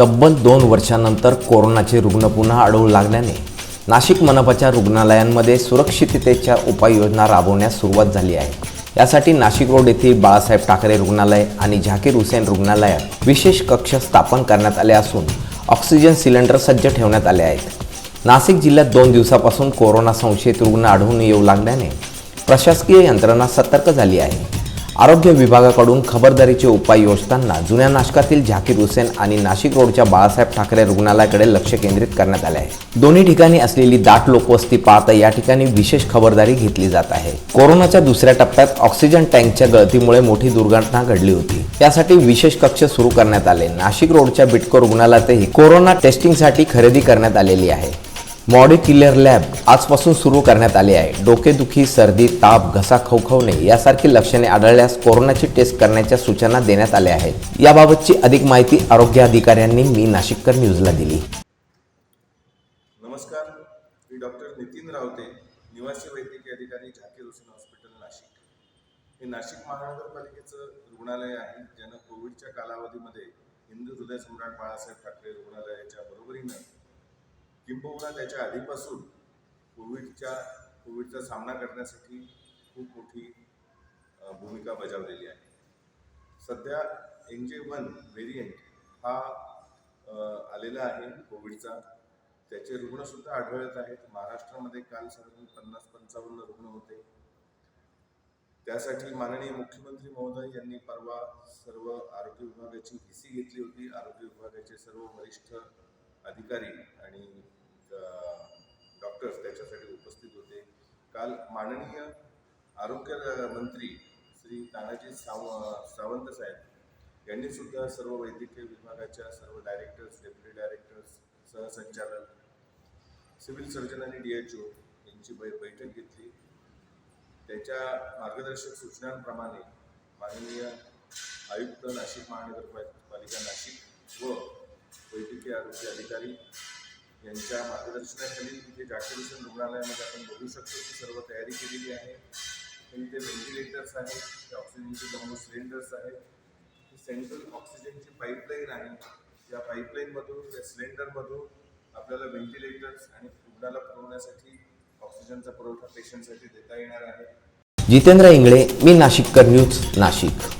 तब्बल दोन वर्षानंतर कोरोनाचे रुग्ण पुन्हा आढळू लागल्याने नाशिक मनपाच्या रुग्णालयांमध्ये सुरक्षिततेच्या उपाययोजना राबवण्यास सुरुवात झाली आहे. यासाठी नाशिक रोड येथील बाळासाहेब ठाकरे रुग्णालय आणि झाकीर हुसेन रुग्णालयात विशेष कक्ष स्थापन करण्यात आले असून ऑक्सिजन सिलेंडर सज्ज ठेवण्यात आले आहेत. नाशिक जिल्ह्यात दोन दिवसापासून कोरोना संशयित रुग्ण आढळून येऊ लागल्याने प्रशासकीय यंत्रणा सतर्क झाली आहे. आरोग्य विभागाकडून खबरदारीचे उपाय योजताना जुन्या नाशकातील झाकीर हुसेन आणि नाशिक रोडच्या बाळासाहेब ठाकरे रुग्णालयाकडे लक्ष केंद्रित करण्यात आले आहे. दोन्ही ठिकाणी असलेली दाट लोकवस्ती पाहता या ठिकाणी विशेष खबरदारी घेतली जात आहे. कोरोनाच्या दुसऱ्या टप्प्यात ऑक्सिजन टँकच्या गळतीमुळे मोठी दुर्घटना घडली होती. त्यासाठी विशेष कक्ष सुरू करण्यात आले. नाशिक रोडच्या बिटको रुग्णालयातही कोरोना टेस्टिंगसाठी खरेदी करण्यात आलेली आहे. मॉडिक्युलर लॅब आजपासून सुरू करण्यात आले आहे. डोकेदुखी सर्दी ताप घसा खवखवणे यासारखी लक्षणे आढळल्यास कोरोनाची टेस्ट करण्याच्या सूचना देण्यात आल्या आहेत. याबाबतची अधिक माहिती आरोग्य अधिकाऱ्यांनी मी नाशिककर न्यूजला दिली. नमस्कार मी डॉक्टर नितीन रावते निवासी वैद्यकीय अधिकारी झाकीर हुसेन हॉस्पिटल नाशिक. हे नाशिक महानगरपालिकेचं रुग्णालय आहे ज्यानं कोविडच्या कालावधीमध्ये हिंदू हृदय सम्राट बाळासाहेब ठाकरे रुग्णालय किंबहुना त्याच्या आधीपासून कोविडच्या कोविडचा सामना करण्यासाठी खूप मोठी भूमिका बजावलेली आहे. सध्या एन जे वन व्हेरियंट हा आलेला आहे कोविडचा. त्याचे रुग्णसुद्धा आढळत आहेत. महाराष्ट्रामध्ये काल साधारण पन्नास पंचावन्न रुग्ण होते. त्यासाठी माननीय मुख्यमंत्री महोदय यांनी परवा सर्व आरोग्य विभागाची व्ही सी घेतली होती. आरोग्य विभागाचे सर्व वरिष्ठ अधिकारी आणि डॉक्टर्स त्याच्यासाठी उपस्थित होते. काल माननीय आरोग्य मंत्री श्री तानाजी साव सावंत साहेब यांनी सुद्धा सर्व वैद्यकीय विभागाच्या सर्व डायरेक्टर्स डेप्युटी डायरेक्टर्स सहसंचालक सिव्हिल सर्जन आणि डी एच ओ यांची बै बैठक घेतली. त्याच्या मार्गदर्शक सूचनांप्रमाणे माननीय आयुक्त नाशिक महानगरपालिका नाशिक व वैद्यकीय आरोग्य अधिकारी यांच्या मार्गदर्शनाखाली जे जागतिक रुग्णालयामध्ये आपण बघू शकतो की सर्व तयारी केलेली आहे. ते व्हेंटिलेटर्स आहेत ते ऑक्सिजनचे दोन सिलेंडर्स आहेत. सेंट्रल ऑक्सिजनची पाईपलाईन आहे. या पाईपलाईनमधून त्या सिलेंडरमधून आपल्याला व्हेंटिलेटर्स आणि रुग्णाला पुरवण्यासाठी ऑक्सिजनचा पुरवठा पेशंटसाठी देता येणार आहे. जितेंद्र इंगळे मी नाशिककर न्यूज नाशिक.